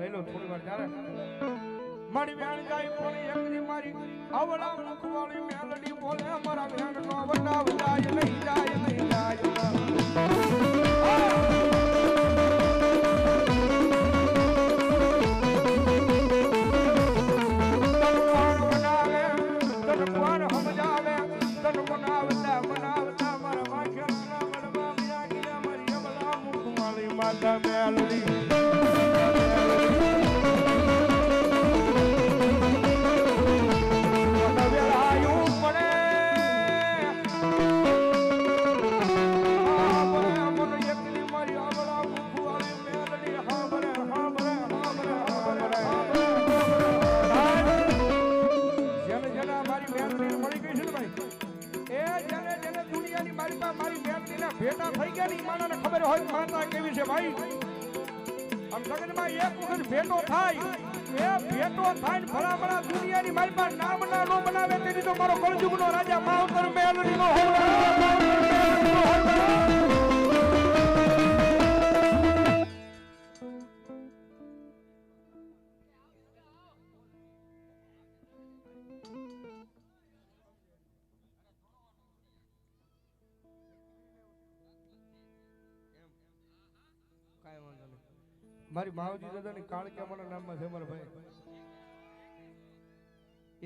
લઈ લો ફરું વાર ચાલે. મારી બેન જાય બોલી એકની મારી, આવડા મુખવાળી મેલડી બોલે, અમારા બેન નો વટાવ જાય, નહીં જાય નહીં જાય. છે ભાઈ. આમ સગનમાં એક વખત ભેટો થાય, એ ભેટો થાય ને ભલા ભલા દુનિયાની મારી પાસે નામ ના નો બનાવે, તેની તો મારો કળજુગનો રાજા માવતર મારી માવજી દાદાની કાળક્યા મારા નામમાં છે મારા ભાઈ.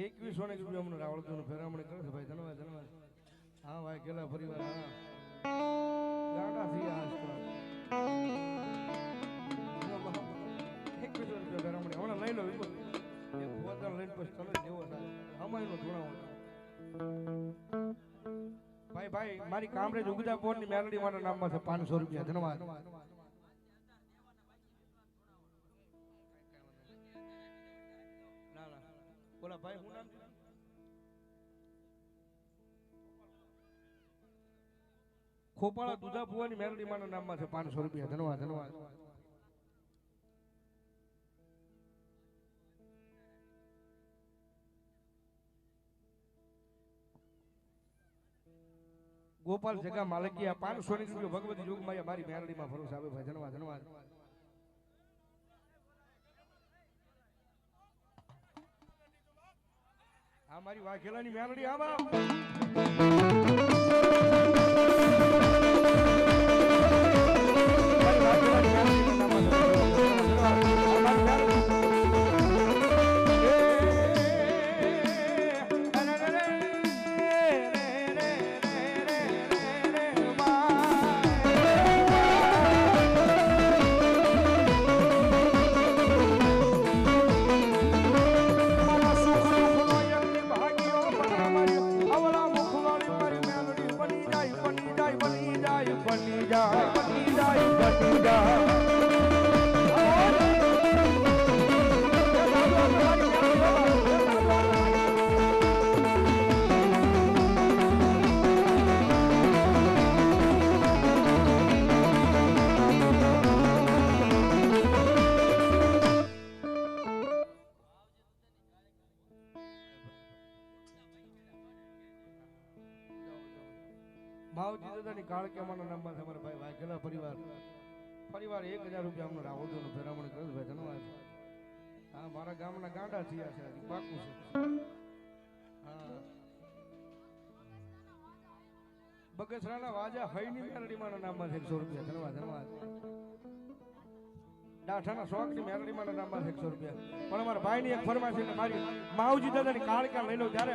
એકવીસો ને રૂપિયા અમને રાવળતું ફેરામણી કરે છે ભાઈ. ધન્યવાદ ધન્યવાદ. હા, ભાઈ કેલા પરિવાર વાર એકવીસો રૂપિયા ફેરામણી. હમણાં લઈ લો પોતાને લઈને પછી તરત જેવો થાય. અમાયનો ધોળાવો ભાઈ ભાઈ, મારી કામરેજ ઉગતા પોરની મેલડી મારા નામમાં છે પાંચસો રૂપિયા. ધન્યવાદ. બોલા ભાઈ હું નામ ખોપાળા દુધા ભુવાની મેરડી માના નામમાં છે, પાંચસો રૂપિયા ધન્યવાદ ધન્યવાદ ગોપાલ જગા માલકીયા પાંચસો ની ભગવતી યુગમાં મારી મેલડીમાં ભરોસા આવે ભાઈ ધન્યવાદ ધન્યવાદ આ મારી વાઘેલાની મેલડી આવા માવજી દાદાની કાળકેમાના નામમાં છે, અમારા ભાઈ વાઘેલા પરિવાર. પરિવાર એક હજાર રૂપિયા અમને રાવળદોનું ભેરામણ કરે ભાઈ ધન્યવાદ હા, મારા ગામના ગાંડા થયા છે પાકું છે. હા. બગસરાના વાજા હૈની મેલડીમાના નામમાં છે, એકસો રૂપિયા. ધન્યવાદ ધન્યવાદ ડાઠાના શોખની મેરડી મેલડીમાના નામમાં એકસો રૂપિયા. પણ અમારા ભાઈની એક ફરમાશ કે મારી માવજી દાદાની કાળકા લઈ લો ત્યારે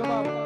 句话吗？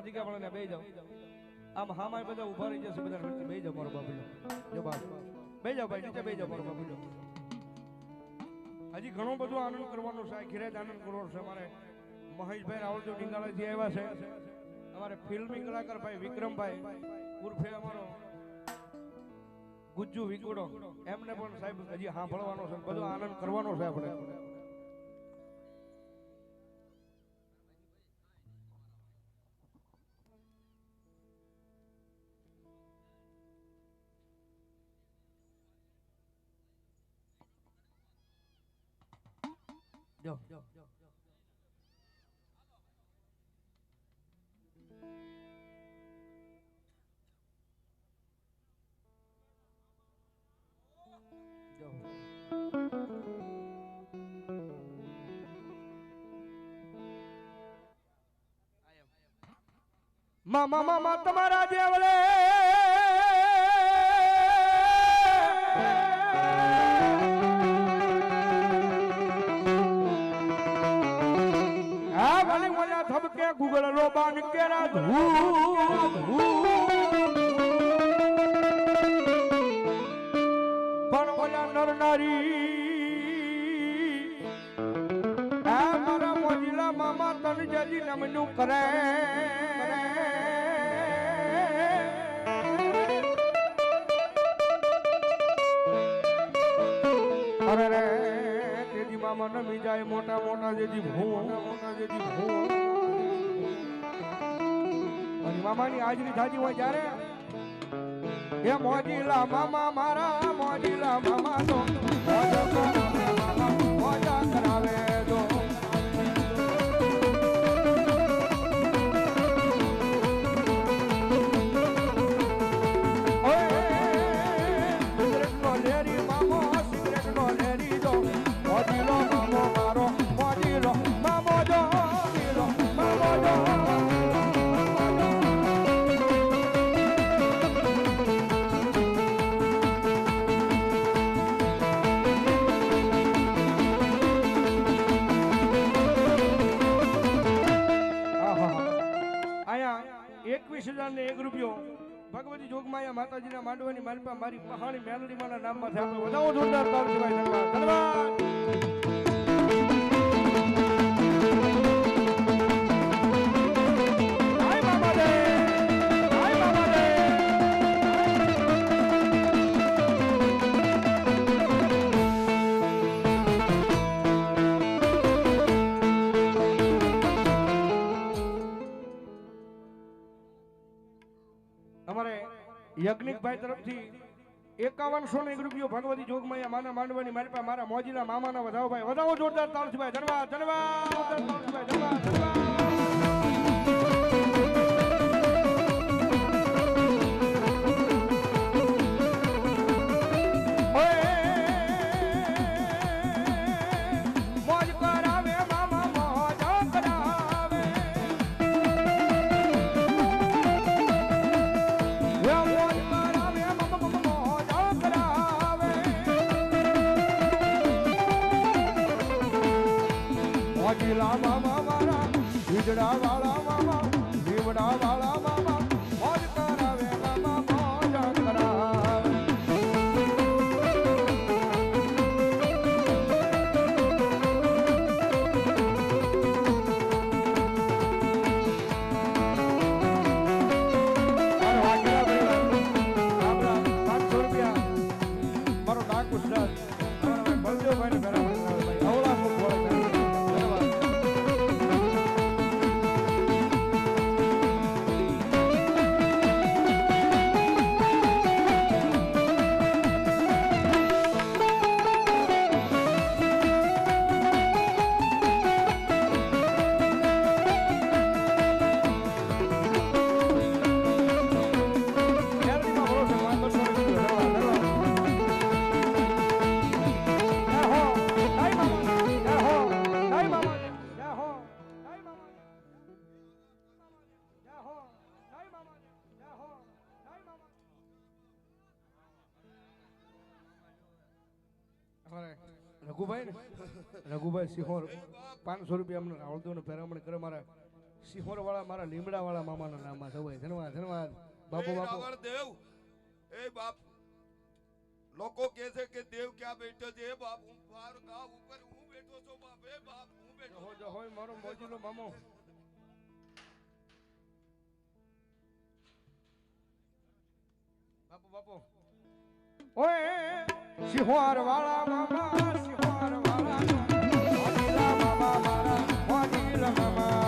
ત્યાં ટીકા પણ બે જાઓ. આમ હા મારે બધા ઊભા રહી જશે બધા બે જાઓ મારો બાપુ જો બાપ બે જાઓ ભાઈ, નીચે બે જાઓ મારો બાપુ હજી ઘણો બધો આનંદ કરવાનો છે. ઘેરે આનંદ કરવાનો છે. અમારે મહેશભાઈ રાવલજી ડીંગાળાથી આવ્યા છે. અમારે ફિલ્મી કલાકાર ભાઈ વિક્રમભાઈ, ઉર્ફે અમારો ગુજ્જુ વિકુડો એમને પણ સાહેબ હજી સાંભળવાનો છે. બધો આનંદ કરવાનો છે આપણે. જો મામા મામા તમારા દેવળે કે ગુગળનો બાન કેરા પણ ઓલા નરનારી આ મારા મામા તન જજી નમનું કરે. અરે રે, તેજી મામા નમી જાય મોટા મોટા જેજી ભૂ મોટા મોટા જેજી ભૂ. મામાની હાજરી થતી હોય ત્યારે એ મોજીલા મામા મારા મોજીલા મામા તો મોજા કરાવે. ભગવતી જોગમાયા માતાજીના માંડવાની માલપા મારી પહાણી મેલડીમાના નામમાંથી આપણે વધાવો જોરદાર ધન્યવાદ. યજ્ઞિકભાઈ તરફથી એકાવનસો ને એક રૂપિયો ભગવતી જોગમાયા માના માંડવાની મારી પાસે મારા મોજીના મામાના વધાવો ભાઈ વધાવો જોરદાર તાળથી ભાઈ ધન્યવાદ ધન્યવાદ જોરદાર Good રઘુભાઈ ને? રઘુભાઈ સિંહોર પાંચસો રૂપિયા અમને આવડતો ને પેરામણ કરે મારા સિંહોર વાળા મારા લીમડા વાળા મામાના નામમાં સવાય ધન્યવાદ ધન્યવાદ. બાપુ બાપુ. દેવ એ બાપ લોકો કહે છે કે દેવ ક્યાં બેઠો છે? એ બાપ હું બહાર ગાવ ઉપર હું બેઠો છું બાપ. એ બાપ હું બેઠો જો હોય મારો મોજીનો મામો. બાપુ બાપુ. ઓય સિંહોર વાળા મામા સિંહોર વાળા મોટીલા મામા મારા મોટીલા મામા.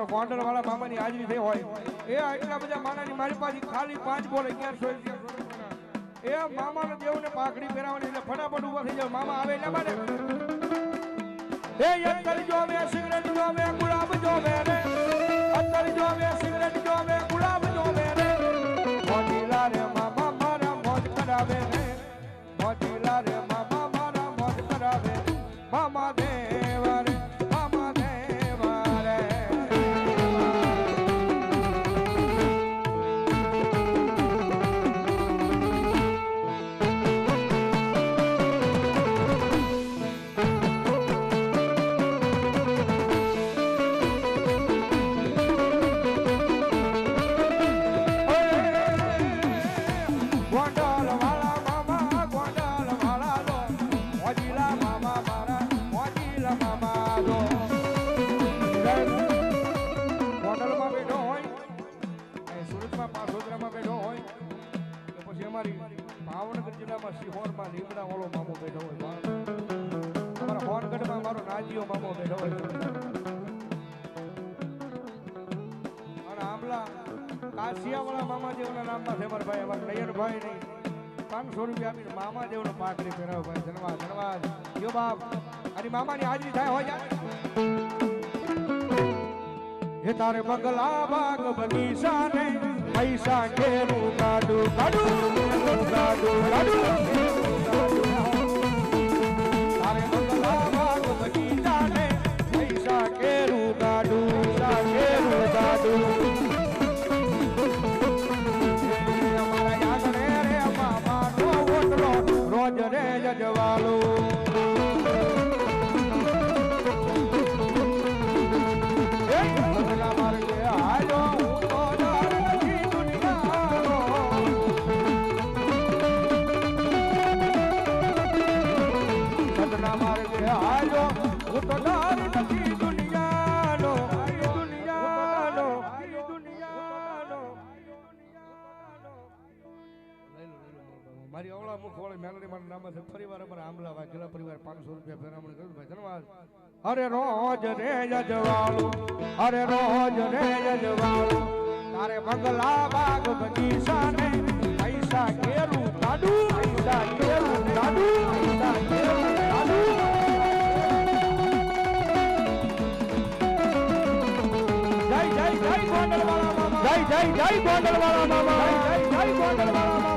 મારો ગોંડલ વાળા મામાની હાજરી થઈ હોય. એ આટલા બધા માણાની મારી પાસે ખાલી પાંચ બોલ અગિયારસો એ મામાને દેવને પાઘડી પહેરાવાની એટલે ફટાફટ ઊભા થઈ જાય મામા આવે એટલે બારે એ અત્તર જોવે, સિગરેટ જોવે, ગુલાબ જો રે. અત્તર જો સિગરેટ રૂપિયા આપીને મામાદેવનો પાટરી પહેરાવો ભાઈ. ધનવાદ ધનવાદ યો બાપ અને મામાની હાજરી થાય હોય હે તારે બગલા બાગ બગીચા ને પૈસા ઘેરું કાઢું કાઢું કાઢું કાઢું. સદના માર્ગે હાલો હું તો જાણ નથી દુનિયાનો દુનિયાનો દુનિયાનો. મારી અવળા મુખ વાળી મેલડી મારા નામ છે પરિવાર અમારા આમલા વાઘેલા પરિવાર પાંચસો રૂપિયા ફેરામણ કર્યું ભાઈ ધન્યવાદ. અરે રોજ રે યજવાળું અરે રોજ રે યજવાળું તારે મંગલા બાગ બગીચા ને પૈસા કેરું કાઢું પૈસા કેરું કાઢું પૈસા કેરું. જય જય જય જય જય ગોંડલ વાળા મામા જય જય જય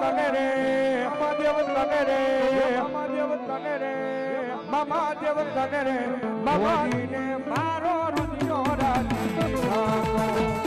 તને રે મામા દેવ તને રે મામા દેવ તને રે મામા દેવ તને રે મામાજીને મારો રુદિયો રાજી.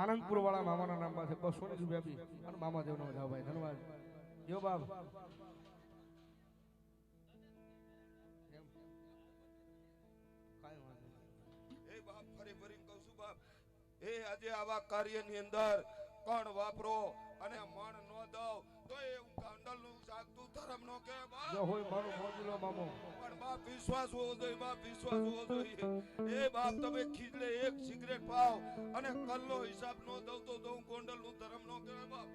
આનંદપુર વાળા મામાના નામમાં છે બસો ની રૂપિયા આપી અને મામા દેવનો જાવ ભાઈ, ધન્યવાદ જો બાપ. એ બાપ, ફરી ફરી કહું છું બાપ, એ આજે આવા કાર્યની અંદર કણ વાપરો અને મણ નો દવ તો એ કાંડલ જાગતું ધર્મ નો કે જો હોય મારો મોજુલો મામો. પણ બાપ વિશ્વાસ હોવો જોઈએ બાપ વિશ્વાસ હોવો જોઈએ. એ બાપ તમે ખીજલે એક સિગરેટ પાવ અને કલ્લો હિસાબ નો દઉં તો દઉં ધર્મ નો બાપ.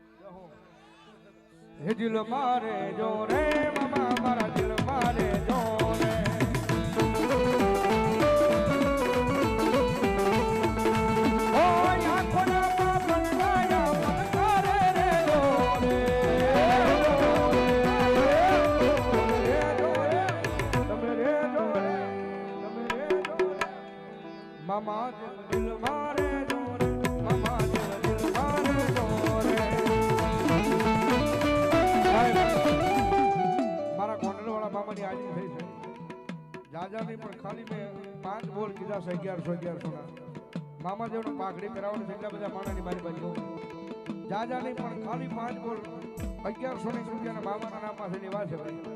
હે. દિલ મારે જો રે મામા મારા દિલ મારે જો રે જાજાની પણ ખાલી મેં પાંચ બોલ કીધા છે અગિયારસો અગિયારસો ના મામા જેવનો પાઘડી પહેરાવવાનું એટલા બધા માણાની મારી બાજુ. જાજાની પણ ખાલી પાંચ બોલ અગિયારસો ની રૂપિયાના મામાના નામ પાસે લેવા ભાઈ.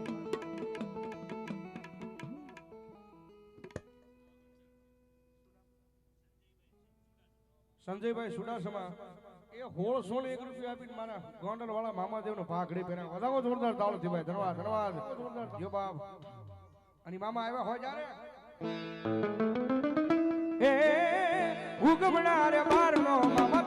સંજયભાઈ સુડાસમા, એ હોળસો ને એક રૂપિયા આપીને મારા ગોંડલ વાળા મામાદેવનો ભાગડી પહેરાવ વધારો જોરદાર તાળથી ભાઈ. ધન્યવાદ ધન્યવાદ. જો બાપ. અને મામા આવ્યા હોય જારે એ ઉગમણા રે બારનો મામા